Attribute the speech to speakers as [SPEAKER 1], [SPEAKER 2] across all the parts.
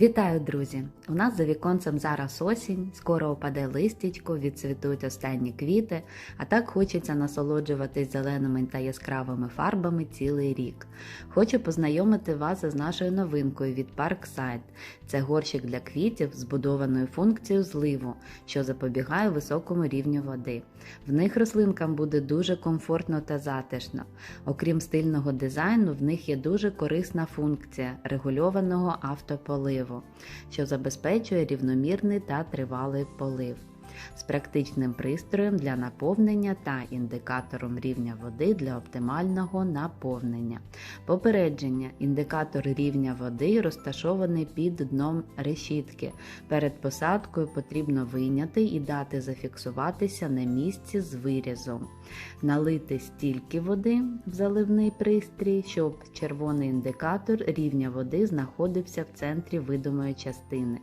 [SPEAKER 1] Вітаю, друзі! У нас за віконцем зараз осінь, скоро опаде листячко, відцвітуть останні квіти, а так хочеться насолоджуватись зеленими та яскравими фарбами цілий рік. Хочу познайомити вас із нашою новинкою від Parkside. Це горщик для квітів, збудованою функцією зливу, що запобігає високому рівню води. В них рослинкам буде дуже комфортно та затишно. Окрім стильного дизайну, в них є дуже корисна функція регульованого автополиву що забезпечує рівномірний та тривалий полив. З практичним пристроєм для наповнення та індикатором рівня води для оптимального наповнення. Попередження: індикатор рівня води розташований під дном решітки. Перед посадкою потрібно вийняти і дати зафіксуватися на місці з вирізом. Налити стільки води в заливний пристрій, щоб червоний індикатор рівня води знаходився в центрі видимої частини.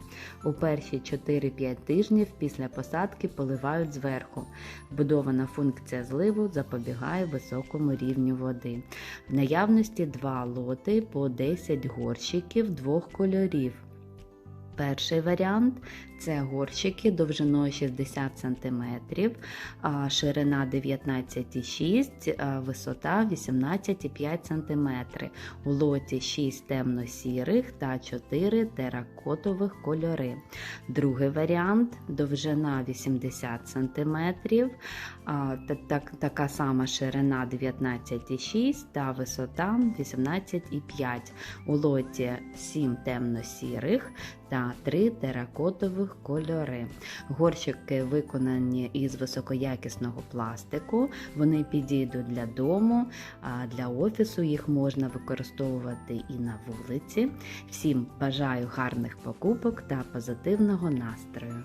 [SPEAKER 1] У перші 4-5 тижнів після посадки поливають зверху. Вбудована функція зливу запобігає високому рівню води. В наявності два лоти по 10 горщиків двох кольорів. Перший варіант це горщики довжиною 60 см, ширина 19,6 висота 18,5 см. У лоті 6 темно-сірих та 4 теракотових кольори. Другий варіант довжина 80 см, така сама ширина 19,6 та висота 18,5 У лоті 7 темно-сірих та три теракотових кольори. Горщики виконані із високоякісного пластику, вони підійдуть для дому, а для офісу їх можна використовувати і на вулиці. Всім бажаю гарних покупок та позитивного настрою!